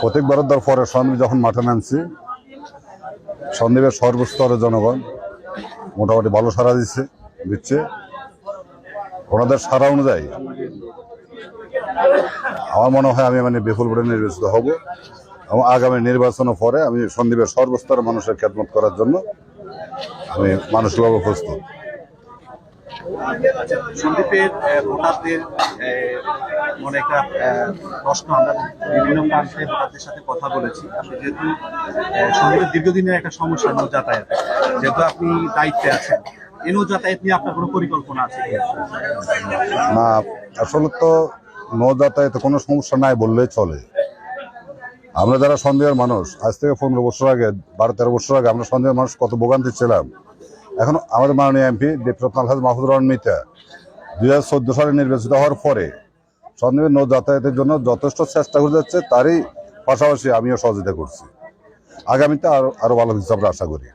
প্রত্যেকবারের দর পরে সন্দীপ যখন মাঠে নামছি সন্দীপের সর্বস্তরের জনগণ মোটামুটি ভালো সারা দিচ্ছে দিচ্ছে। ওনাদের সারা অনুযায়ী আমার মনে হয় আমি মানে বিপুল ভোটে নির্বাচিত হব এবং আগামী নির্বাচনের পরে আমি সন্দীপের সর্বস্তরের মানুষের খেদমত করার জন্য আমি মানসিকভাবে প্রস্তুত সন্দীপের ভোটারদের মনে একটা প্রশ্ন আমরা বিভিন্ন প্রান্তে ভোটারদের সাথে কথা বলেছি। আপনি যেহেতু সন্দীপের দীর্ঘদিনের একটা সমস্যা নৌ যাতায়াত যেহেতু আপনি দায়িত্বে আছেন না, আসলে তো নৌ যাতায়াতে কোনো সমস্যা নাই বললেই চলে। আমরা যারা সন্দেহের মানুষ, আজ থেকে পনেরো বছর আগে, বারো তেরো বছর আগে আমরা সন্দেহের মানুষ কত ভোগান্তি ছিলাম। এখন আমাদের মাননীয় এমপি দেবরত্ন আলহাজ মাহফুদ রহমান মিতা দুই হাজার চোদ্দ সালে নির্বাচিত হওয়ার পরে সন্দেহের নৌ যাতায়াতের জন্য যথেষ্ট চেষ্টা করে যাচ্ছে, তারই পাশাপাশি আমিও সহযোগিতা করছি। আগামীতে আরও আরও ভালো আমরা আশা করি।